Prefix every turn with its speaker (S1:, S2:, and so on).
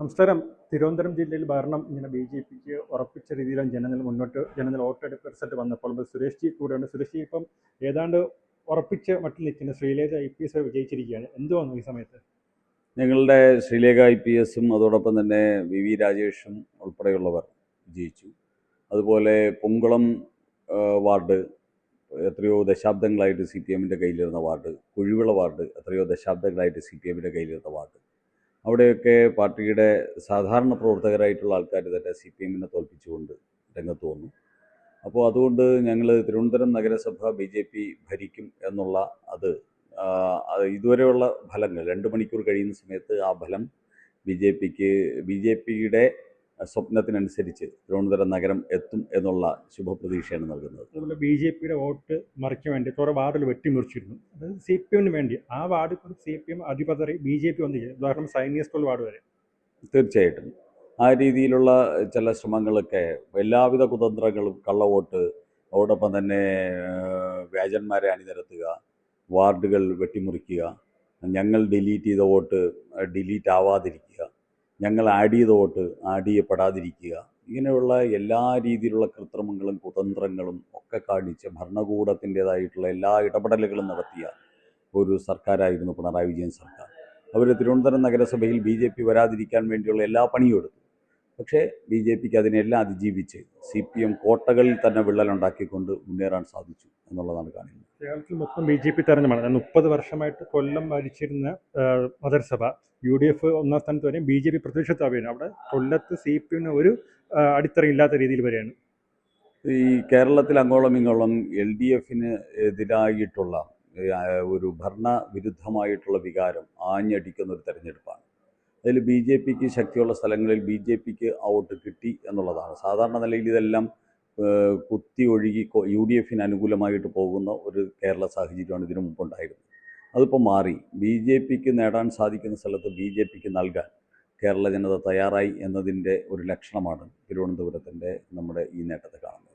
S1: നമസ്കാരം. തിരുവനന്തപുരം ജില്ലയിൽ ഭരണം ഇങ്ങനെ ബി ജെ പിക്ക് ഉറപ്പിച്ച രീതിയിലാണ് ജനങ്ങൾ മുന്നോട്ട് ജനങ്ങൾ വോട്ടെടുപ്പ് റിസൾട്ട് വന്നപ്പോൾ സുരേഷ് ജി കൂടെയുണ്ട്. സുരേഷ് ജി ഇപ്പം ഏതാണ്ട് ഉറപ്പിച്ച് മട്ടിൽ നിൽക്കുന്ന ശ്രീലേഖ ഐ പി എസ് വിജയിച്ചിരിക്കുകയാണ്. എന്തുവാണ് ഈ സമയത്ത്?
S2: ഞങ്ങളുടെ ശ്രീലേഖ ഐ പി എസും അതോടൊപ്പം തന്നെ വി വി രാജേഷും ഉൾപ്പെടെയുള്ളവർ വിജയിച്ചു. അതുപോലെ പൊങ്കുളം വാർഡ് എത്രയോ ദശാബ്ദങ്ങളായിട്ട് സി പി എമ്മിന്റെ കയ്യിലിരുന്ന വാർഡ് കുഴിവിള വാർഡ് എത്രയോ ദശാബ്ദങ്ങളായിട്ട് സി പി എമ്മിന്റെ കയ്യിലിരുന്ന വാർഡ്. അവിടെയൊക്കെ പാർട്ടിയുടെ സാധാരണ പ്രവർത്തകരായിട്ടുള്ള ആൾക്കാർ തന്നെ സി പി എമ്മിനെ തോൽപ്പിച്ചുകൊണ്ട് രംഗത്ത് വന്നു. അപ്പോൾ അതുകൊണ്ട് ഞങ്ങൾ തിരുവനന്തപുരം നഗരസഭ ബി ജെ പി ഭരിക്കും എന്നുള്ള അത് ഇതുവരെയുള്ള ഫലങ്ങൾ രണ്ട് മണിക്കൂർ കഴിയുന്ന സമയത്ത് ആ ഫലം ബി ജെ പിക്ക് ബി ജെ പിയുടെ സ്വപ്നത്തിനനുസരിച്ച് തിരുവനന്തപുരം നഗരം എത്തും എന്നുള്ള ശുഭപ്രതീക്ഷയാണ് നൽകുന്നത്.
S1: അതുപോലെ ബി ജെ പിയുടെ വോട്ട് മറിക്കാൻ വേണ്ടി കുറേ വാർഡിൽ വെട്ടിമുറിച്ചിരുന്നു അതായത് സി പി എമ്മിന് വേണ്ടി. ആ വാർഡ് ഇപ്പോൾ സി പി എം അധിപതറി ബി ജെ പി വന്നു ഉദാഹരണം സൈനിക സ്കൂൾ വാർഡ് വരെ.
S2: തീർച്ചയായിട്ടും. ആ രീതിയിലുള്ള ചില ശ്രമങ്ങളൊക്കെ എല്ലാവിധ കുതന്ത്രങ്ങളും കള്ളവോട്ട് അതോടൊപ്പം തന്നെ വ്യാജന്മാരെ അണിനിരത്തുക വാർഡുകൾ വെട്ടിമുറിക്കുക ഞങ്ങൾ ഡിലീറ്റ് ചെയ്ത വോട്ട് ഡിലീറ്റ് ആവാതിരിക്കുക ഞങ്ങൾ വോട്ട് ആഡ് ചെയ്യപ്പെടാതിരിക്കുക ഇങ്ങനെയുള്ള എല്ലാ രീതിയിലുള്ള കൃത്രിമങ്ങളും കുതന്ത്രങ്ങളും ഒക്കെ കാണിച്ച് ഭരണകൂടത്തിന്റെതായിട്ടുള്ള എല്ലാ ഇടപെടലുകളും നടത്തിയ ഒരു സർക്കാരായിരുന്നു പിണറായി വിജയൻ സർക്കാർ. അവർ തിരുവനന്തപുരം നഗരസഭയിൽ ബി ജെ പി വരാതിരിക്കാൻ വേണ്ടിയുള്ള എല്ലാ പണിയും എടുത്തു. പക്ഷേ ബി ജെ പിക്ക് അതിനെല്ലാം അതിജീവിച്ച് സി പി എം കോട്ടകളിൽ തന്നെ വിള്ളലുണ്ടാക്കിക്കൊണ്ട് മുന്നേറാൻ സാധിച്ചു എന്നുള്ളതാണ് കാണുന്നത്
S1: കേരളത്തിൽ മൊത്തം ബി ജെ പി തെരഞ്ഞെടുപ്പാണ്. മുപ്പത് വർഷമായിട്ട് കൊല്ലം ഭരിച്ചിരുന്ന നഗരസഭ യു ഡി എഫ് ഒന്നാം സ്ഥാനത്ത് വരെയും ബി ജെ പി പ്രതിപക്ഷത്താവുകയാണ് അവിടെ കൊല്ലത്ത് സി പി എമ്മിന് ഒരു അടിത്തറയില്ലാത്ത രീതിയിൽ വരെയാണ്.
S2: ഈ കേരളത്തിൽ അങ്ങോളം ഇങ്ങോളം എൽ ഡി എഫിന് എതിരായിട്ടുള്ള ഒരു ഒരു ഭരണവിരുദ്ധമായിട്ടുള്ള വികാരം ആഞ്ഞടിക്കുന്ന ഒരു തെരഞ്ഞെടുപ്പാണ്. അതിൽ ബി ജെ പിക്ക് ശക്തിയുള്ള സ്ഥലങ്ങളിൽ ബി ജെ പിക്ക് ആ വോട്ട് കിട്ടി എന്നുള്ളതാണ്. സാധാരണ നിലയിൽ ഇതെല്ലാം കുത്തി ഒഴുകി യു ഡി എഫിന് അനുകൂലമായിട്ട് പോകുന്ന ഒരു കേരള സാഹചര്യമാണ് ഇതിനു മുമ്പുണ്ടായിരുന്നത്. അതിപ്പോൾ മാറി. ബി ജെ പിക്ക് നേടാൻ സാധിക്കുന്ന സ്ഥലത്ത് ബി ജെ പിക്ക് നൽകാൻ കേരള ജനത തയ്യാറായി എന്നതിന്റെ ഒരു ലക്ഷണമാണ് തിരുവനന്തപുരത്തിന്റെ നമ്മുടെ ഈ നേട്ടത്തെ കാണുന്നത്.